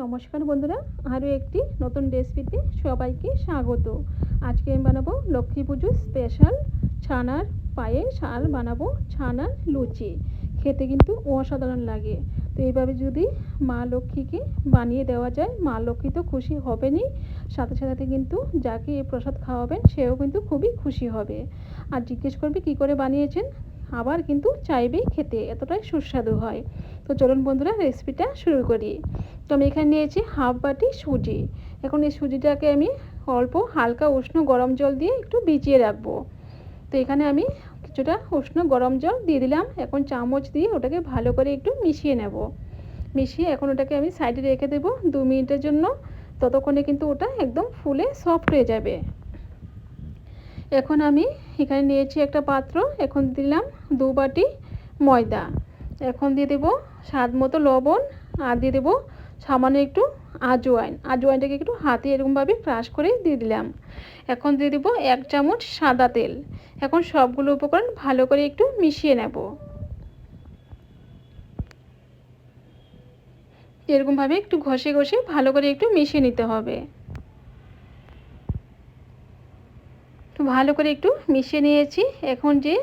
নমস্কার বন্ধুরা, আরও একটি নতুন রেসিপিতে সবাইকে স্বাগত। আজকে আমি বানাবো লক্ষ্মী পুজোর স্পেশাল ছানার পায়েস আর বানাবো ছানার লুচি। খেতে কিন্তু অসাধারণ লাগে। তো এইভাবে যদি মা লক্ষ্মীকে বানিয়ে দেওয়া যায়, মা লক্ষ্মী তো খুশি হবেনই। সাথে সাথে কিন্তু যাকে এই প্রসাদ খাওয়াবেন, সেও কিন্তু খুবই খুশি হবে। আর জিজ্ঞেস করবে কী করে বানিয়েছেন? আবার কিন্তু চাইবেই খেতে, এতটাই সুস্বাদু হয়। তো চলুন বন্ধুরা রেসিপিটা শুরু করি। তো আমি এখানে নিয়েছি হাফ বাটি সুজি। এখন এই সুজিটাকে আমি অল্প হালকা উষ্ণ গরম জল দিয়ে একটু ভিজিয়ে রাখব। তো এখানে আমি কিছুটা উষ্ণ গরম জল দিয়ে দিলাম। এখন চামচ দিয়ে ওটাকে ভালো করে একটু মিশিয়ে নেব। মিশিয়ে এখন ওটাকে আমি সাইডে রেখে দেবো। দু মিনিটের জন্য। ততক্ষণে কিন্তু ওটা একদম ফুলে সফট হয়ে যাবে। এখন আমি এখানে নিয়েছি একটা পাত্র, এখন দিলাম দু বাটি ময়দা। এখন দিয়ে দেবো স্বাদ মতো লবণ আর দিয়ে দেবো সামান্য একটু আজওয়াইন আজওয়াইনটাকে একটু হাতে এরকমভাবে ক্রাশ করে দিয়ে দিলাম। এখন দিয়ে দেবো এক চামচ সাদা তেল। এখন সবগুলো উপকরণ ভালো করে একটু মিশিয়ে নেব। এরকমভাবে একটু ঘষে ঘষে ভালো করে একটু মিশিয়ে নিতে হবে। তো ভালো করে একটু মিশিয়ে নিয়েছি। এখন যে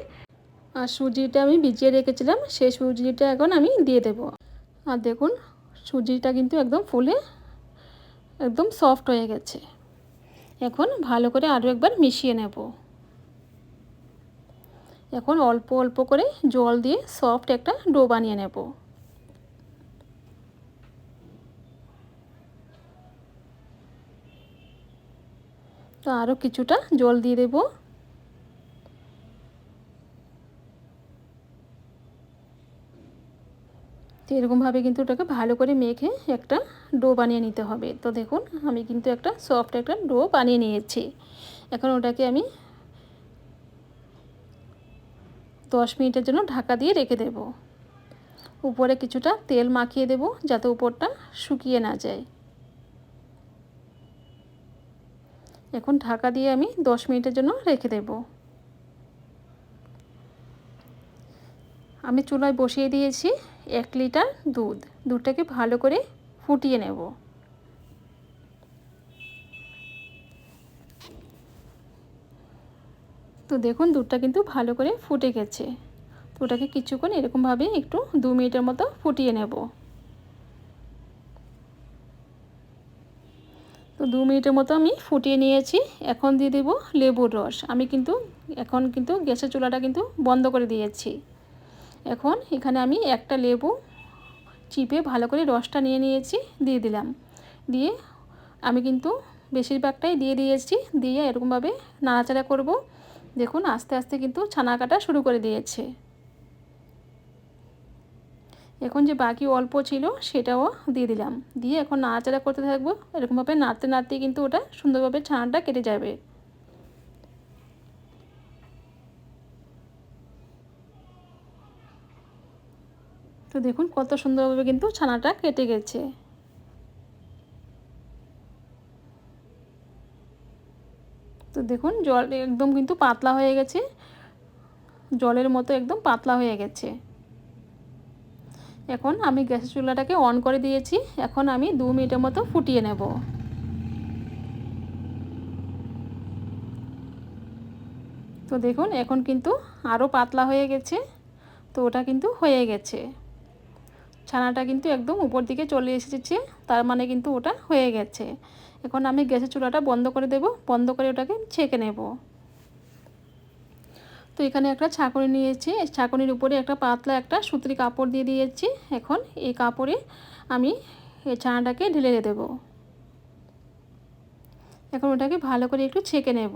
আর সুজিটা আমি ভিজিয়ে রেখেছিলাম, সেই সুজিটা এখন আমি দিয়ে দেব। আর দেখুন, সুজিটা কিন্তু একদম ফুলে একদম সফট হয়ে গেছে। এখন ভালো করে আরও একবার মিশিয়ে নেব। এখন অল্প অল্প করে জল দিয়ে সফট একটা ডো বানিয়ে নেব। তো আরও কিছুটা জল দিয়ে দেবো। তো এরকমভাবে কিন্তু ওটাকে ভালো করে মেখে একটা ডো বানিয়ে নিতে হবে। তো দেখুন, আমি কিন্তু একটা সফট একটা ডো বানিয়ে নিয়েছি। এখন ওটাকে আমি দশ মিনিটের জন্য ঢাকা দিয়ে রেখে দেব। উপরে কিছুটা তেল মাখিয়ে দেব যাতে উপরটা শুকিয়ে না যায়। এখন ঢাকা দিয়ে আমি দশ মিনিটের জন্য রেখে দেব। আমি চুলায় বসিয়ে দিয়েছি এক লিটার দুধ। দুধটাকে ভালো করে ফুটিয়ে নেব। তো দেখুন, দুধটা কিন্তু ভালো করে ফুটে গেছে। তো ওটাকে কিছুক্ষণ এরকমভাবে একটু দু মিনিটের মতো ফুটিয়ে নেব। দু মিনিটের মতো আমি ফুটিয়ে নিয়েছি। এখন দিয়ে দেবো লেবুর রস। আমি কিন্তু এখন কিন্তু গ্যাসের চুলাটা কিন্তু বন্ধ করে দিয়েছি। এখন এখানে আমি একটা লেবু চিপে ভালো করে রসটা নিয়ে নিয়েছি, দিয়ে দিলাম। দিয়ে আমি কিন্তু বেশিরভাগটাই দিয়ে দিয়েছি। দিয়ে এরকমভাবে নাড়াচাড়া করব। দেখুন, আস্তে আস্তে কিন্তু ছানা কাটা শুরু করে দিয়েছে। এখন যে বাকি অল্প ছিল সেটাও দিয়ে দিলাম। দিয়ে এখন নাড়াচাড়া করতে থাকব। এরকমভাবে নাড়তে নাড়তে কিন্তু ওটা সুন্দরভাবে ছানাটা কেটে যাবে। তো দেখুন কত সুন্দরভাবে কিন্তু ছানাটা কেটে গেছে। তো দেখুন জল একদম কিন্তু পাতলা হয়ে গেছে। জলের মতো একদম পাতলা হয়ে গেছে। এখন আমি গ্যাসের চুলাটাকে অন করে দিয়েছি। এখন আমি দু মিনিটের মতো ফুটিয়ে নেব। তো দেখুন, এখন কিন্তু আরও পাতলা হয়ে গেছে। তো ওটা কিন্তু হয়ে গেছে। ছানাটা কিন্তু একদম উপর দিকে চলে এসেছে, তার মানে কিন্তু ওটা হয়ে গেছে। এখন আমি গ্যাসের চুলাটা বন্ধ করে দেব। বন্ধ করে ওটাকে ছেঁকে নেব। তো এখানে একটা ছাঁকনি নিয়েছি। ছাঁকনির উপরে একটা পাতলা একটা সুতির কাপড় দিয়ে দিয়েছি। এখন এই কাপড়ে আমি এই ছানাটাকে ঢেলে দেবো। এখন ওটাকে ভালো করে একটু ছেঁকে নেব।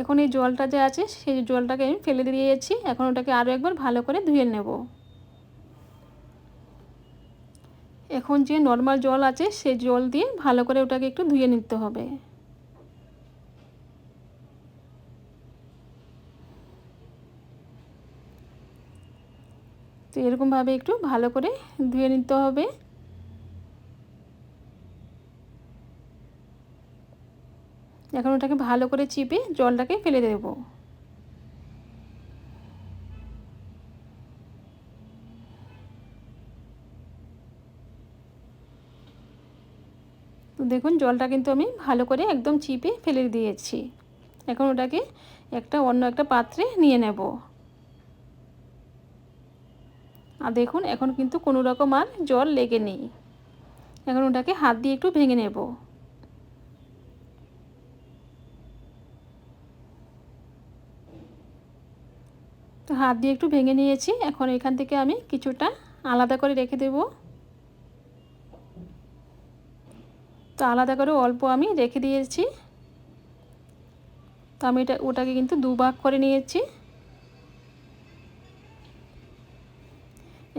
এখন এই জলটা যে আছে, সেই জলটাকে আমি ফেলে দিয়েছি। এখন ওটাকে আরও একবার ভালো করে ধুয়ে নেব। এখন যে নর্মাল জল আছে, সেই জল দিয়ে ভালো করে ওটাকে একটু ধুয়ে নিতে হবে। তো এরকমভাবে একটু ভালো করে ধুয়ে নিতে হবে। এখন ওটাকে ভালো করে চিপে জলটাকে ফেলে দেব। দেখুন, জলটা কিন্তু আমি ভালো করে একদম চিপে ফেলে দিয়েছি। এখন ওটাকে একটা অন্য একটা পাত্রে নিয়ে নেব। আর দেখুন, এখন কিন্তু কোনো রকম আর জল লেগে নেই। এখন ওটাকে হাত দিয়ে একটু ভেঙে নেব। তো হাত দিয়ে একটু ভেঙে নিয়েছি। এখন এখান থেকে আমি কিছুটা আলাদা করে রেখে দেব। তো আলাদা করে অল্প আমি রেখে দিয়েছি। তো আমি এটা, ওটাকে কিন্তু দুভাগ করে নিয়েছি।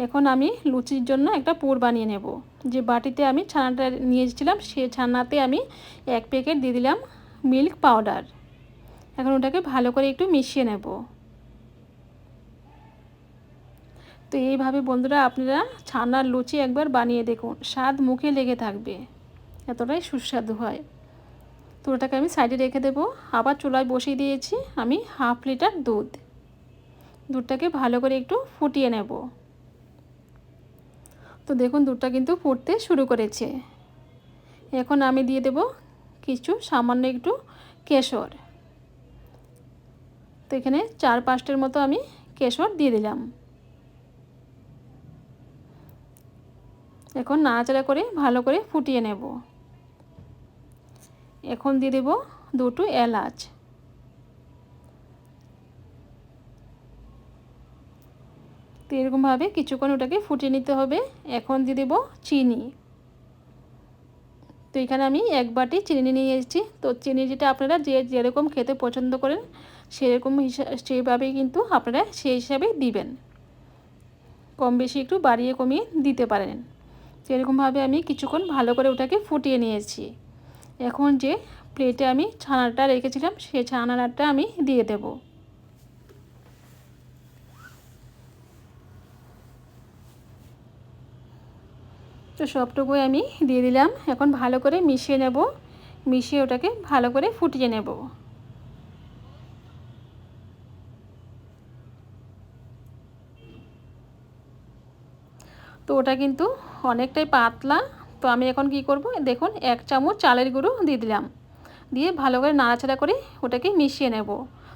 এখন আমি লুচির জন্য একটা পুর বানিয়ে নেব। যে বাটিতে আমি ছানাটা নিয়েছিলাম সে ছানাতে আমি এক প্যাকেট দিয়ে দিলাম মিল্ক পাউডার। এখন ওটাকে ভালো করে একটু মিশিয়ে নেব। তো এইভাবে বন্ধুরা আপনারা ছানার লুচি একবার বানিয়ে দেখুন, স্বাদ মুখে লেগে থাকবে। এতটাই সুস্বাদু হয়। তো ওটাকে আমি সাইডে রেখে দেবো। আবার চুলায় বসিয়ে দিয়েছি আমি হাফ লিটার দুধ। দুধটাকে ভালো করে একটু ফুটিয়ে নেব। তো দেখুন, দুধটা কিন্তু ফুটতে শুরু করেছে। এখন আমি দিয়ে দেব কিছু সামান্য একটু কেশর। তো এখানে চার পাঁচটার মতো আমি কেশর দিয়ে দিলাম। এখন নাড়াচাড়া করে ভালো করে ফুটিয়ে নেব। এখন দিয়ে দেব দুটো এলাচ। তো এরকমভাবে কিছুক্ষণ ওটাকে ফুটিয়ে নিতে হবে। এখন দিয়ে দেবো চিনি। তো এখানে আমি এক বাটি চিনি নিয়ে এসেছি তো চিনি যেটা আপনারা যে যেরকম খেতে পছন্দ করেন, সেরকম হিসাব সেইভাবেই কিন্তু আপনারা সেই হিসাবে দিবেন। কম বেশি একটু বাড়িয়ে কমিয়ে দিতে পারেন। সেরকমভাবে আমি কিছুক্ষণ ভালো করে ওটাকে ফুটিয়ে নিয়েছি। এখন যে প্লেটে আমি ছানাটা রেখেছিলাম সেই ছানাটা আমি দিয়ে দেব। তো সবটুকুই আমি দিয়ে দিলাম। এখন ভালো করে মিশিয়ে নেব। মিশিয়ে ওটাকে ভালো করে ফুটিয়ে নেব। তো ওটা কিন্তু অনেকটাই পাতলা। তো আমি এখন কি করব? দেখুন, এক চামচ চালের গুঁড়ো দিয়ে দিলাম। দিয়ে ভালো করে নাড়াচাড়া করে ওটাকে মিশিয়ে নেব।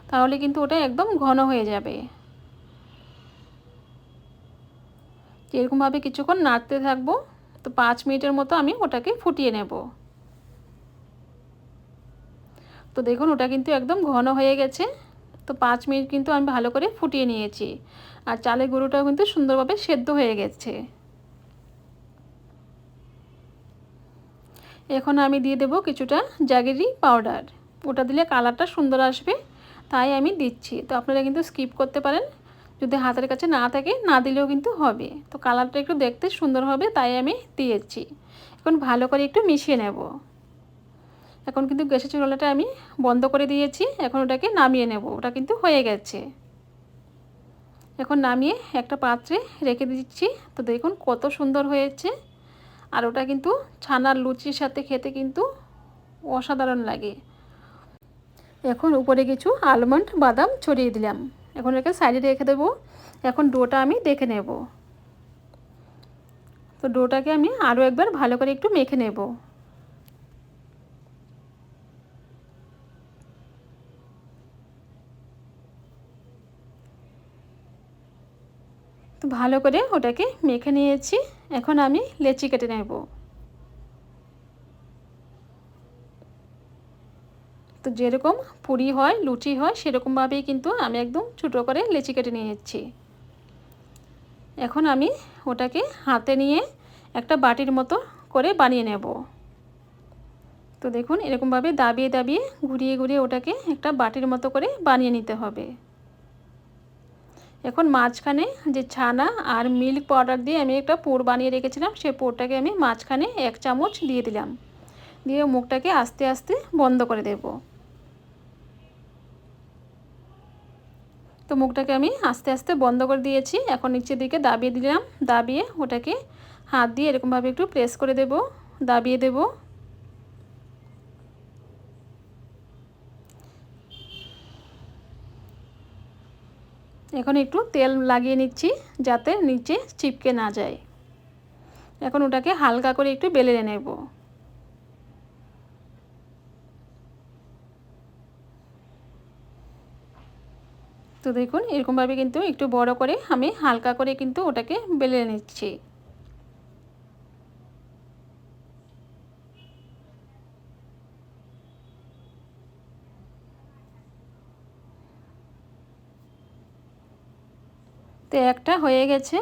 তাহলে কিন্তু ওটা একদম ঘন হয়ে যাবে। এরকমভাবে কিছুক্ষণ নাড়তে থাকব। তো পাঁচ মিনিটের মতো আমি ওটাকে ফুটিয়ে নেব। তো দেখুন, ওটা কিন্তু একদম ঘন হয়ে গেছে। তো পাঁচ মিনিট কিন্তু আমি ভালো করে ফুটিয়ে নিয়েছি। আর চালের গুঁড়োটাও কিন্তু সুন্দরভাবে সেদ্ধ হয়ে গেছে। এখন আমি দিয়ে দেব কিছুটা জাগেরি পাউডার। ওটা দিলে কালারটা সুন্দর আসবে, তাই আমি দিচ্ছি। তো আপনারা কিন্তু স্কিপ করতে পারেন, যদি হাতের কাছে না থাকে, না দিলেও কিন্তু হবে। তো কালারটা একটু দেখতে সুন্দর হবে, তাই আমি দিয়েছি। এখন ভালো করে একটু মিশিয়ে নেব। এখন কিন্তু গ্যাসের চুলাটা আমি বন্ধ করে দিয়েছি, এখন ওটাকে নামিয়ে নেব। ওটা কিন্তু হয়ে গেছে। এখন নামিয়ে একটা পাত্রে রেখে দিচ্ছি। তো দেখুন কত সুন্দর হয়েছে। আর ওটা কিন্তু ছানার লুচির সাথে খেতে কিন্তু অসাধারণ লাগে। এখন উপরে কিছু আলমন্ড বাদাম ছড়িয়ে দিলাম। এখন এটাকে সাইডে রেখে দেবো। এখন ডোটা আমি দেখে নেব। তো ডোটাকে আমি আরও একবার ভালো করে একটু মেখে নেব। তো ভালো করে ওটাকে মেখে নিয়েছি। এখন আমি লেচি কেটে নেব। তো যেরকম পুরি হয়, লুচি হয়, সেরকমভাবেই কিন্তু আমি একদম ছোটো করে লেচি কেটে নিয়েছি। এখন আমি ওটাকে হাতে নিয়ে একটা বাটির মতো করে বানিয়ে নেব। তো দেখুন, এরকমভাবে দাবিয়ে দাবিয়ে ঘুরিয়ে ঘুরিয়ে ওটাকে একটা বাটির মতো করে বানিয়ে নিতে হবে। এখন মাঝখানে যে ছানা আর মিল্ক পাউডার দিয়ে আমি একটা পোর বানিয়ে রেখেছিলাম সেই পোরটাকে আমি মাঝখানে এক চামচ দিয়ে দিলাম। দিয়ে মুখটাকে আস্তে আস্তে বন্ধ করে দেব। তো মুখটাকে আমি আস্তে আস্তে বন্ধ করে দিয়েছি। এখন নিচের দিকে দাবিয়ে দিলাম। দাবিয়ে ওটাকে হাত দিয়ে এরকমভাবে একটু প্রেস করে দেব। দাবিয়ে দেবো। এখন একটু তেল লাগিয়ে নিচ্ছি যাতে নিচে চিপকে না যায়। এখন ওটাকে হালকা করে একটু বেলে নেব। তো দেখুন, এরকমভাবে কিন্তু একটু বড় করে আমি হালকা করে কিন্তু ওটাকে বেলে নিচ্ছি। তো একটা হয়ে গেছে।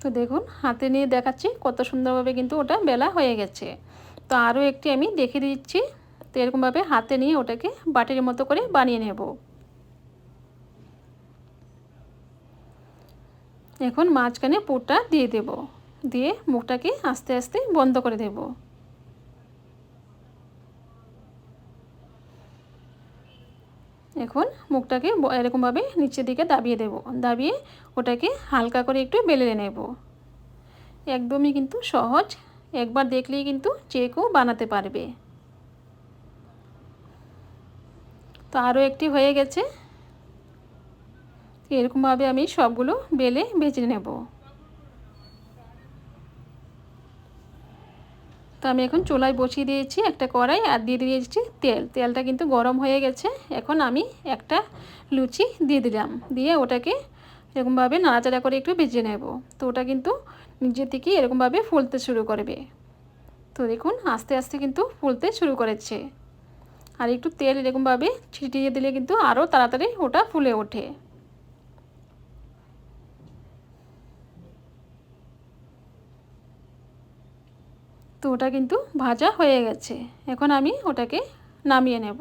তো দেখুন, হাতে নিয়ে দেখাচ্ছি কত সুন্দরভাবে কিন্তু ওটা বেলা হয়ে গেছে। তো আরও একটি আমি দেখে দিচ্ছি। তো এরকমভাবে হাতে নিয়ে ওটাকে বাটির মতো করে বানিয়ে নেব। এখন মাঝখানে পুরটা দিয়ে দেব। দিয়ে মুখটাকে আস্তে আস্তে বন্ধ করে দেব। এখন মুখটাকে এরকমভাবে নিচের দিকে দাবিয়ে দেব। দাবিয়ে ওটাকে হালকা করে একটু বেলে নেব। একদমই কিন্তু সহজ। একবার দেখলেই কিন্তু চেকও বানাতে পারবে। তো আরও একটি হয়ে গেছে। এরকমভাবে আমি সবগুলো বেলে ভেজে নেব। তো আমি এখন চুলায় বসিয়ে দিয়েছি একটা কড়াই আর দিয়ে দিয়েছি তেল। তেলটা কিন্তু গরম হয়ে গেছে। এখন আমি একটা লুচি দিয়ে দিলাম। দিয়ে ওটাকে এরকমভাবে নাড়াচাড়া করে একটু ভেজে নেব। তো ওটা কিন্তু নিজে থেকে এরকমভাবে ফুলতে শুরু করবে। তো দেখুন, আস্তে আস্তে কিন্তু ফুলতে শুরু করেছে। আর একটু তেল এরকমভাবে ছিটিয়ে দিলে কিন্তু আরও তাড়াতাড়ি ওটা ফুলে ওঠে। তো ওটা কিন্তু ভাজা হয়ে গেছে। এখন আমি ওটাকে নামিয়ে নেব।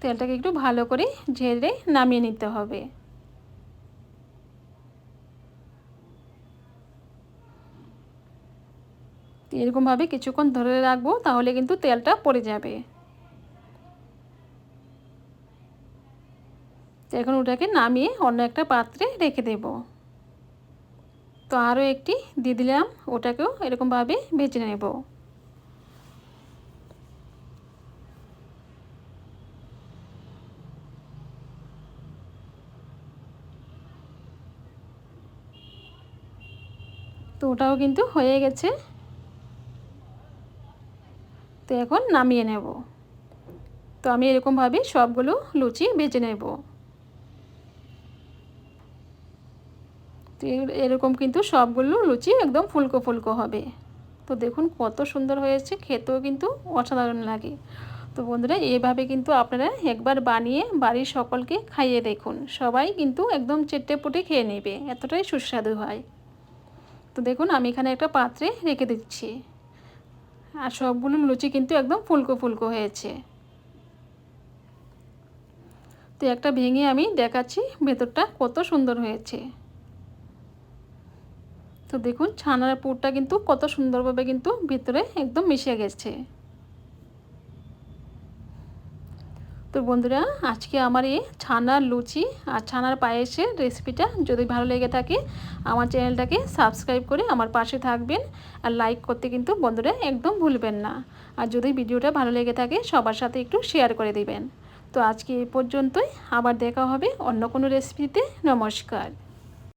তেলটাকে একটু ভালো করে ঝেড়ে নামিয়ে নিতে হবে। এরকমভাবে কিছুক্ষণ ধরে রাখব, তাহলে কিন্তু তেলটা পড়ে যাবে। এখন ওটাকে নামিয়ে অন্য একটা পাত্রে রেখে দেব। তো আরও একটি দিয়ে দিলাম। ওটাকেও এরকমভাবে ভেজে নেব। তো ওটাও কিন্তু হয়ে গেছে। তো এখন নামিয়ে নেব। তো আমি এরকমভাবে সবগুলো লুচি বেজে নেব। তো এরকম কিন্তু সবগুলো লুচি একদম ফুলকো ফুলকো হবে। তো দেখুন কত সুন্দর হয়েছে, খেতেও কিন্তু অসাধারণ লাগে। তো বন্ধুরা, এভাবে কিন্তু আপনারা একবার বানিয়ে বাড়ির সকলকে খাইয়ে দেখুন। সবাই কিন্তু একদম চেটে পুটে খেয়ে নেবে, এতটাই সুস্বাদু হয়। তো দেখুন, আমি এখানে একটা পাত্রে রেখে দিচ্ছি। আর সবগুলো লুচি কিন্তু একদম ফুলকো ফুলকো হয়েছে। তো একটা ভেঙে আমি দেখাচ্ছি ভেতরটা কত সুন্দর হয়েছে। তো দেখুন, ছানার পুরটা কিন্তু কত সুন্দরভাবে কিন্তু ভিতরে একদম মিশে গেছে। তো বন্ধুরা, আজকে আমার এই ছানার লুচি আর ছানার পায়েসের রেসিপিটা যদি ভালো লেগে থাকে, আমার চ্যানেলটাকে সাবস্ক্রাইব করে আমার পাশে থাকবেন আর লাইক করতে কিন্তু বন্ধুরা একদম ভুলবেন না। আর যদি ভিডিওটা ভালো লেগে থাকে, সবার সাথে একটু শেয়ার করে দিবেন। তো আজকে এই পর্যন্তই, আবার দেখা হবে অন্য কোনো রেসিপিতে। নমস্কার।